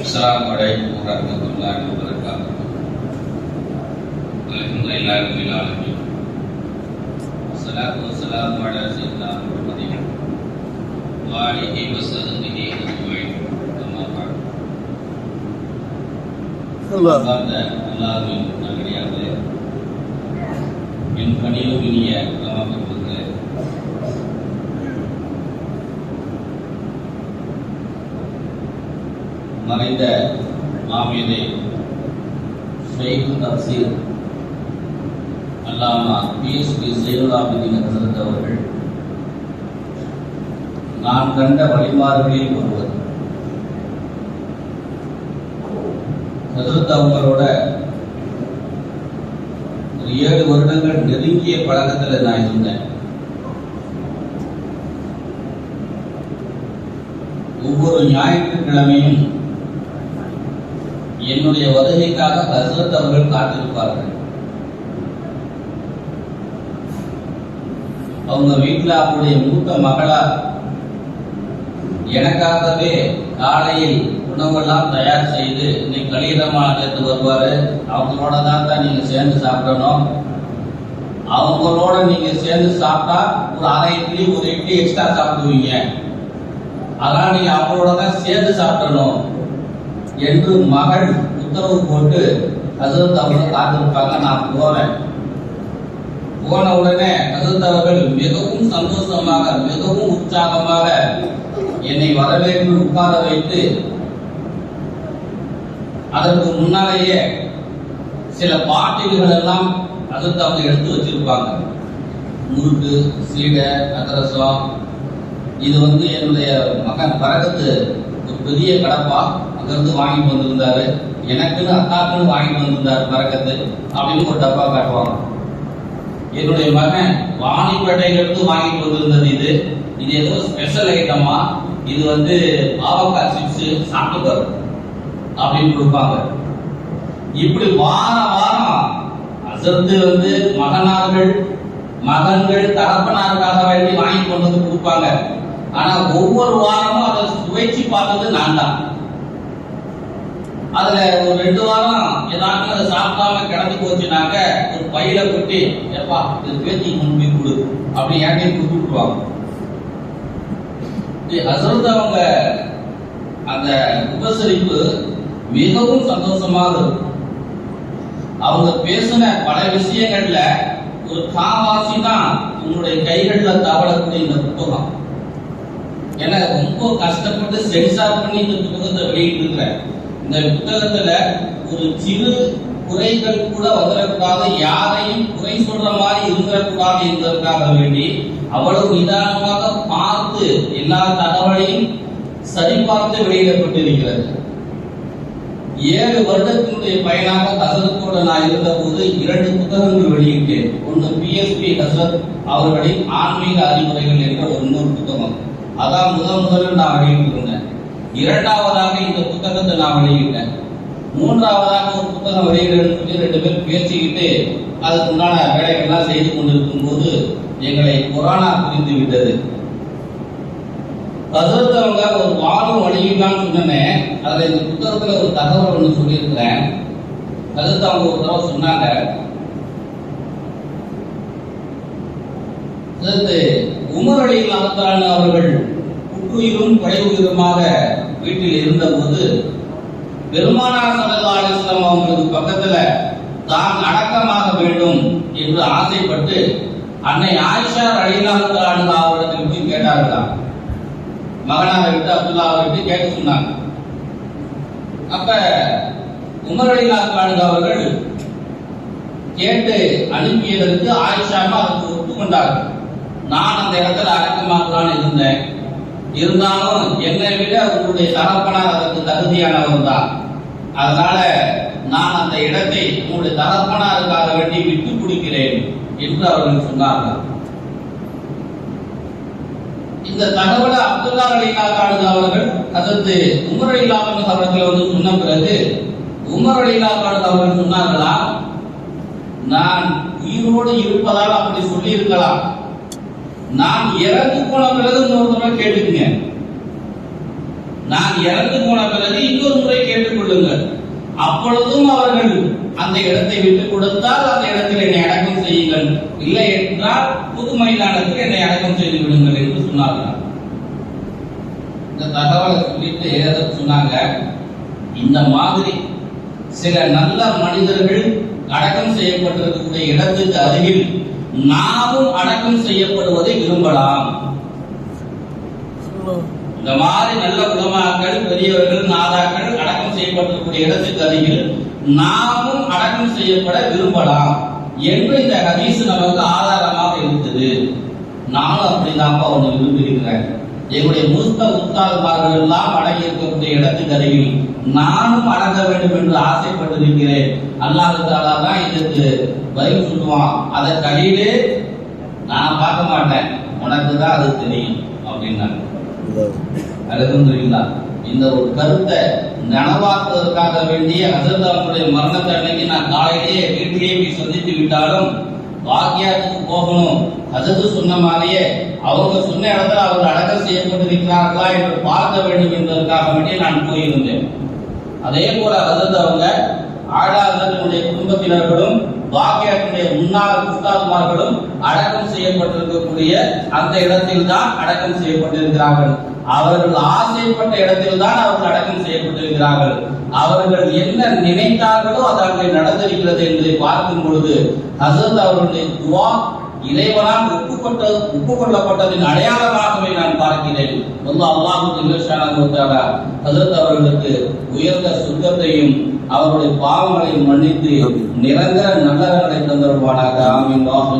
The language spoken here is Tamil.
السلام عليكم ورحمة الله وبركاته الحمد لله رب العالمين والصلاة والسلام على سيدنا محمد وآله وصحبه أجمعين أما بعد அன்பார்ந்த அல்லாஹ்வின் நல்லடியார்களே என் பணியும் இனிய மறைந்த மாமேதை ஷெய்க் தப்சீர் அல்லாமா பிஎஸ்பி சைனுலாபுதீன் ஹசரத் அவர்கள் நான் கண்ட வழிமாறுகளில் ஒருவர். ஹசரத் அவங்களோட ஒரு ஏழு வருடங்கள் நெருங்கிய பழக்கத்தில் நான் இருந்தேன். ஒவ்வொரு ஞாயிற்றுக்கிழமையும் என்னுடைய வருகைக்காக ஹசரத் அவர்கள் காத்திருப்பார்கள். அவங்க வீட்டில் அவருடைய மூத்த மகளார் எனக்காகவே காலையில் உணவெல்லாம் தயார் செய்து இன்னைக்கு கலியிடமா சேர்த்து வருவாரு. அவங்களோட தான் தான் நீங்க சேர்ந்து சாப்பிடணும். அவங்களோட நீங்க சேர்ந்து சாப்பிட்டா ஒரு அரை இட்லி ஒரு இட்லி எக்ஸ்ட்ரா சாப்பிடுவீங்க. அதான் நீங்க அவங்களோட தான் சேர்ந்து சாப்பிடணும். என்று மகள் உத்தரவு போட்டு ஹசரத் அவர்கள் காத்திருப்பாங்க. நான் போவேன் போன உடனே ஹசரத் அவர்கள் மிகவும் சந்தோஷமாக மிகவும் உற்சாகமாக என்னை வரவேற்று உட்கார வைத்து அதற்கு முன்னாலேயே சில பாட்டில்கள் எல்லாம் ஹசரத் அவங்க எடுத்து வச்சிருப்பாங்க. முறுக்கு சீடை அதிரசம். இது வந்து என்னுடைய மகன் பறக்கத்து ஒரு பெரிய கடப்பா. அங்கிருந்து வாங்கிட்டு வந்திருந்தாரு. எனக்குன்னு அக்காக்குன்னு வாங்கிட்டு வந்திருந்தாரு பரகத்து அப்படின்னு ஒரு டப்பா காட்டுவாங்க. என்னுடைய மகன் வாணிப்பேட்டையிலிருந்து வாங்கிட்டு வந்திருந்தது இது. இது ஏதோ ஸ்பெஷல் ஐட்டமா இது வந்து பாவக்காய் சிப்ஸ் சாப்பிட்டு அப்படின்னு கொடுப்பாங்க. இப்படி வார வாரம் அசத்து வந்து மகனார்கள் மகன்கள் தகப்பனாருக்காக வேண்டி வாங்கி கொண்டு வந்து கொடுப்பாங்க. ஆனா ஒவ்வொரு வாரமும் அதை சுவைச்சு பார்த்தது நான் தான். அதுல ஒரு ரெண்டு வாரம் ஏதாவது அதை சாப்பிடாம கிடந்து போச்சுனாக்க ஒரு பையில கொட்டி ஏப்பா இது பேத்தி முன்பு கொடு அப்படி ஏன் கொடுத்து விட்டுருவாங்க. ஹசரத் அவங்க அந்த உபசரிப்பு மிகவும் சந்தோஷமாக இருக்கும். அவங்க பேசின பல விஷயங்கள்ல ஒரு காவாசி தான் உங்களுடைய கைகள்ல தவளக்கூடிய இந்த புத்தகம். ஏன்னா ரொம்ப கஷ்டப்பட்டு சென்சார் பண்ணி இந்த புத்தகத்தை வெளியிட்டு இருக்கிறேன் இந்த புத்தகத்துல ஒரு சிறு குறைகள் கூட வந்துடக்கூடாது யாரையும் குறை சொல்ற மாதிரி இருந்துடக்கூடாது என்பதற்காக வேண்டி அவ்வளவு நிதானமாக பார்த்து எல்லா தகவலையும் சரிபார்த்து வெளியிடப்பட்டிருக்கிறது. ஏழு வருடத்தினுடைய பயனாக ஹசரத்தோட நான் இருந்த போது இரண்டு புத்தகங்கள் வெளியிட்டேன். ஒன்று பிஎஸ்பி கசரத் அவர்களின் ஆன்மீக அறிவுரைகள் என்ற ஒரு இன்னொரு புத்தகம். அதான் முதல் முதலில் நான் வெளியிட்டிருந்தேன். இரண்டாவதாக இந்த புத்தகத்தை நான் வெளியிட்டேன் மூன்றாவதாக ஒரு புத்தகம் வெளியிடணும்னு சொல்லி ரெண்டு பேர் பேசிக்கிட்டு அதுக்கு உண்டான வேலைகள்லாம் செய்து கொண்டிருக்கும் போது எங்களை கொரோனா பிரிந்து விட்டது. ஹசரத் ஒரு வாரம் வழியிடலாம்னு சொன்னேன் அதில் இந்த புத்தகத்துல ஒரு தகவல் ஒன்று சொல்லியிருக்கிறேன். ஹசரத் அவங்க ஒரு தடவை சொன்னாங்க. உமர் அலி அவர்கள் புற்றுயிரும் கொலையுயிருமாக வீட்டில் இருந்தபோது பெருமானார் ஸல்லல்லாஹு அலைஹி அவங்களுக்கு பக்கத்துல தான் அடக்கமாக வேண்டும் என்று ஆசைப்பட்டு அன்னை ஆயிஷா ரலியல்லாஹு தஆலா அவரிடத்தில் போய் கேட்டார்களாம். மகனாரை விட்டு அப்துல்லா அவர்கிட்ட கேட்க சொன்னாங்க. அப்ப உமர் அலிலாஹு அவர்கள் கேட்டு அனுப்பியதற்கு ஆயிஷாமா அதற்கு ஒப்புக்கொண்டார்கள். நான் அந்த இடத்துல அடக்கமாகலான்னு இருந்தேன். இருந்தாலும் என்னை விட உங்களுடைய தகப்பனார் அதற்கு தகுதியானவர் தான் அதனால நான் அந்த இடத்தை உங்களுடைய தகப்பனாருக்காக வேண்டி விட்டு கொடுக்கிறேன் என்று அவர்கள் சொன்னார்கள். இந்த தகவலை அப்துல்லா அலிலாக்கானது அவர்கள் அதற்கு உமர் அலிலாக்கானது அவர்கள் வந்து சொன்ன பிறகு உமர் அலிலாக்கானது அவர்கள் சொன்னார்களா? நான் உயிரோடு இருப்பதால் அப்படி சொல்லி இருக்கலாம் நான் இறந்து போன பிறகு இன்னொரு தடவை கேட்டுக்குங்க. நான் இறந்து போன பிறகு இன்னொரு முறை கேட்டுக்கொள்ளுங்கள். அப்பொழுதும் அவர்கள் அந்த இடத்தை விட்டு கொடுத்தால் அந்த இடத்தில் என்னை அடக்கம் செய்யுங்கள். இல்லை என்றால் புது மைதானத்தில் என்னை அடக்கம் செய்து விடுங்கள் என்று சொன்னார்கள். இந்த தகவலை சொல்லிட்டு ஏத சொன்னாங்க. இந்த மாதிரி சில நல்ல மனிதர்கள் அடக்கம் செய்யப்பட்டிருக்கக்கூடிய இடத்துக்கு அருகில் நாமும் அடக்கம் செய்யப்படுவதை விரும்பலாம். இந்த மாதிரி நல்ல உலமாக்கள் பெரியவர்கள் நாதாக்கள் அடக்கம் செய்யப்பட்டிருக்கக்கூடிய இடத்துக்கு அருகில் நாமும் அடக்கம் செய்யப்பட விரும்பலாம் என்று இந்த ஹதீஸ் நமக்கு ஆதாரமாக இருக்குது. நானும் அப்படிதான்ப்பா ஒன்று விரும்பியிருக்கிறேன் எங்களுடைய மூத்த உஸ்தாதுமார்கள் எல்லாம் அடங்கி இருக்கக்கூடிய இடத்துக்கு அருகில் நானும் அடங்க வேண்டும் என்று ஆசைப்பட்டிருக்கிறேன். அல்லாஹ் தாலா தான் இதற்கு பதில் சொல்லுவான். அதை நான் பார்க்க மாட்டேன். உனக்கு தான் அது தெரியும் அப்படின்னாங்க. அலகுந்துல்லா இந்த ஒரு கருத்தை நனவாக்குவதற்காக வேண்டிய ஹசரத் மரணத்தை அன்னைக்கு நான் காலையிலேயே வீட்டிலேயே போய் சந்தித்து விட்டாலும் பாக்கியாத்துக்கு போகணும். ஹசரத்து சொன்ன மாதிரியே அவங்க சொன்ன இடத்துல அவர்கள் அடக்கம் செய்யப்பட்டிருக்கிறார்களா என்று பார்க்க வேண்டும் என்பதற்காக வேண்டிய நான் போயிருந்தேன். அதே போல ஹசரத் அவங்க ஆடாதனுடைய குடும்பத்தினர்களும் பாக்கியத்தினுடைய முன்னாள் உஸ்தாதுமார்களும் அடக்கம் செய்யப்பட்டிருக்கக்கூடிய அந்த இடத்தில் தான் அடக்கம் செய்யப்பட்டிருக்கிறார்கள். அவர்கள் ஆசைப்பட்ட இடத்தில் தான் அவர்கள் அடக்கம் செய்யப்பட்டிருக்கிறார்கள். அவர்கள் என்ன நினைத்தார்களோ அது அங்கே நடந்திருக்கிறது என்பதை பார்க்கும் பொழுது ஹசரத் அவர்களுடைய துவா இறைவனால் ஒப்புக்கொண்ட ஒப்புக்கொள்ளப்பட்டதின் அடையாளமாகவே நான் பார்க்கிறேன். அல்லாஹ் அல்லாஹு ஜல்லஷானஹு தஆலா அவர்களுக்கு உயர்ந்த சுத்தத்தையும் அவருடைய பாவங்களை மன்னித்து நிரந்தர நல்லவர்களை தந்தருவானாக ஆமீன். வாஹு